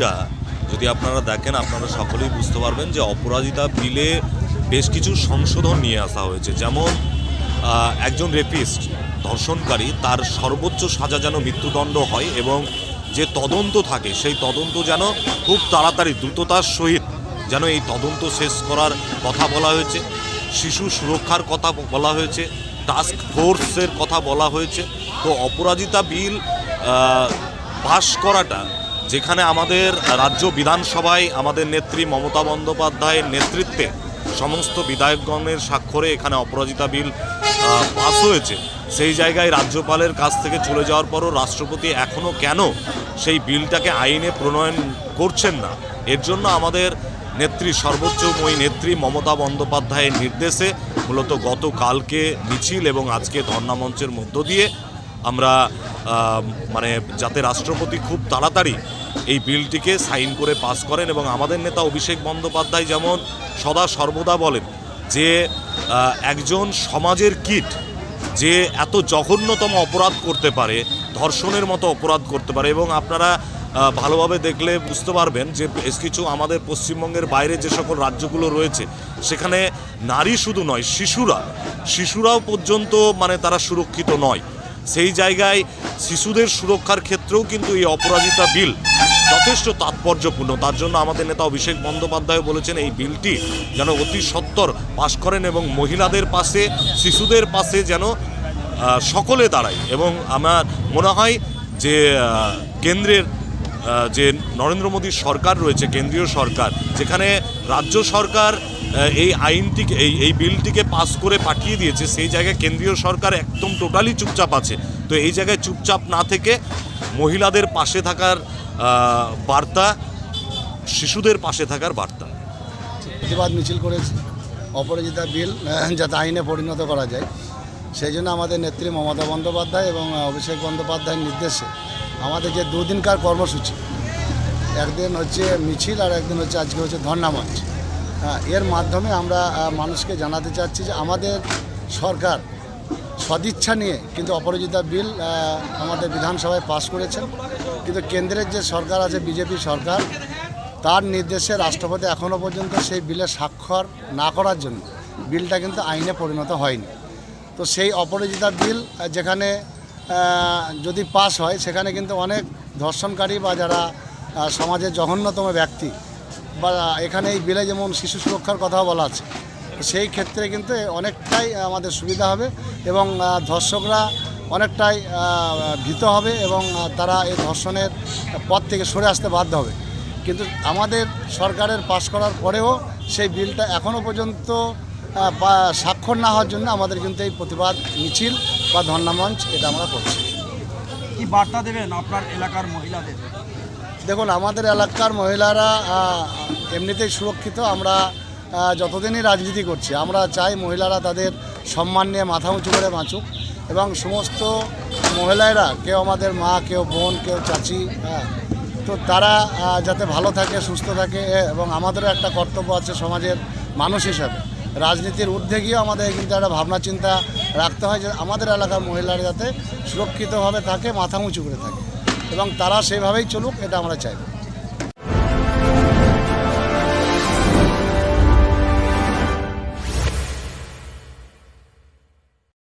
টা যদি আপনারা দেখেন, আপনারা সকলেই বুঝতে পারবেন যে অপরাজিতা বিলে বেশ কিছু সংশোধন নিয়ে আসা হয়েছে। যেমন একজন রেপিস্ট, ধর্ষণকারী, তার সর্বোচ্চ সাজা যেন মৃত্যুদণ্ড হয় এবং যে তদন্ত থাকে, সেই তদন্ত যেন খুব তাড়াতাড়ি দ্রুততার সহিত যেন এই তদন্ত শেষ করার কথা বলা হয়েছে। শিশু সুরক্ষার কথা বলা হয়েছে। টাস্ক ফোর্সের কথা বলা হয়েছে। তো অপরাজিতা বিল পাশ করাটা যেখানে আমাদের রাজ্য বিধানসভায় আমাদের নেত্রী মমতা বন্দ্যোপাধ্যায়ের নেতৃত্বে সমস্ত বিধায়কগণের স্বাক্ষরে এখানে অপরাজিতা বিল পাস হয়েছে। সেই জায়গায় রাজ্যপালের কাছ থেকে চলে যাওয়ার পরও রাষ্ট্রপতি এখনও কেন সেই বিলটাকে আইনে প্রণয়ন করছেন না? এর জন্য আমাদের নেত্রী সর্বোচ্চ সর্বোচ্চময়ী নেত্রী মমতা বন্দ্যোপাধ্যায়ের নির্দেশে মূলত গতকালকে মিছিল এবং আজকে ধর্ণামঞ্চের মধ্য দিয়ে আমরা মানে যাতে রাষ্ট্রপতি খুব তাড়াতাড়ি এই বিলটিকে সাইন করে পাস করেন এবং আমাদের নেতা অভিষেক বন্দ্যোপাধ্যায় যেমন সদা সর্বদা বলেন যে একজন সমাজের কীট যে এত জঘন্যতম অপরাধ করতে পারে, ধর্ষণের মতো অপরাধ করতে পারে এবং আপনারা ভালোভাবে দেখলে বুঝতে পারবেন যে বেশ কিছু আমাদের পশ্চিমবঙ্গের বাইরে যে সকল রাজ্যগুলো রয়েছে, সেখানে নারী শুধু নয়, শিশুরা, শিশুরাও পর্যন্ত মানে তারা সুরক্ষিত নয়। সেই জায়গায় শিশুদের সুরক্ষার ক্ষেত্রেও কিন্তু এই অপরাজিতা বিল যথেষ্ট তাৎপর্যপূর্ণ। তার জন্য আমাদের নেতা অভিষেক বন্দ্যোপাধ্যায় বলেছেন, এই বিলটি যেন অতি সত্বর পাশ করেন এবং মহিলাদের পাশে, শিশুদের পাশে যেন সকলে দাঁড়ায়। এবং আমার মনে হয় যে কেন্দ্রের যে নরেন্দ্র মোদীর সরকার রয়েছে, কেন্দ্রীয় সরকার, যেখানে রাজ্য সরকার এই আইনটিকে, এই এই বিলটিকে পাস করে পাঠিয়ে দিয়েছে, সেই জায়গায় কেন্দ্রীয় সরকার একদম টোটালি চুপচাপ আছে। তো এই জায়গায় চুপচাপ না থেকে মহিলাদের পাশে থাকার বার্তা শিশুদের পাশে থাকার বার্তা। প্রতিবাদ মিছিল করেছি। অপরাজিতা বিল যাতে আইনে পরিণত করা যায়। সেই জন্য আমাদের নেত্রী মমতা বন্দ্যোপাধ্যায় এবং অভিষেক বন্দ্যোপাধ্যায়ের নির্দেশে আমাদের যে দুদিনকার কর্মসূচি একদিন হচ্ছে মিছিল আর একদিন হচ্ছে আজকে হচ্ছে ধর্নামঞ্চ। হ্যাঁ, এর মাধ্যমে আমরা মানুষকে জানাতে চাচ্ছি যে আমাদের সরকার সদিচ্ছা নিয়ে কিন্তু অপরাজিতা বিল আমাদের বিধানসভায় পাশ করেছেন। কিন্তু কেন্দ্রের যে সরকার আছে, বিজেপি সরকার, তার নির্দেশে রাষ্ট্রপতি এখনও পর্যন্ত সেই বিলে স্বাক্ষর না করার জন্য বিলটা কিন্তু আইনে পরিণত হয়নি। তো সেই অপরাজিতা বিল যেখানে যদি পাস হয়, সেখানে কিন্তু অনেক ধর্ষণকারী বা যারা সমাজের জঘন্যতম ব্যক্তি বা এখানে এই বিলে যেমন শিশু সুরক্ষার কথাও বলা আছে সেই ক্ষেত্রে কিন্তু অনেকটাই আমাদের সুবিধা হবে এবং ধর্ষকরা অনেকটাই ভীত হবে এবং তারা এই ধর্ষণের পথ থেকে সরে আসতে বাধ্য হবে। কিন্তু আমাদের সরকারের পাশ করার পরেও সেই বিলটা এখনও পর্যন্ত স্বাক্ষর না হওয়ার জন্য আমাদের কিন্তু এই প্রতিবাদ মিছিল বা ধর্নামঞ্চ এটা আমরা করছি। কি বার্তা দেবেন আপনার এলাকার মহিলাদের? দেখুন আমাদের এলাকার মহিলারা এমনিতেই সুরক্ষিত আমরা যতদিনই রাজনীতি করছি আমরা চাই মহিলারা তাদের সম্মান নিয়ে মাথা উঁচু করে বাঁচুক। এবং সমস্ত মহিলারা, কেউ আমাদের মা, কেউ বোন, কেউ চাচি হ্যাঁ তো তারা যাতে ভালো থাকে, সুস্থ থাকে এবং আমাদেরও একটা কর্তব্য আছে সমাজের মানুষ হিসাবে। রাজনীতির ঊর্ধ্বে গিয়েও আমাদের কিন্তু একটা ভাবনা, চিন্তা রাখতে হয় যে আমাদের এলাকার মহিলারা যাতে সুরক্ষিতভাবে থাকে, মাথা উঁচু করে থাকে। এবং তারা সেভাবেই চলুক, এটা আমরা চাই।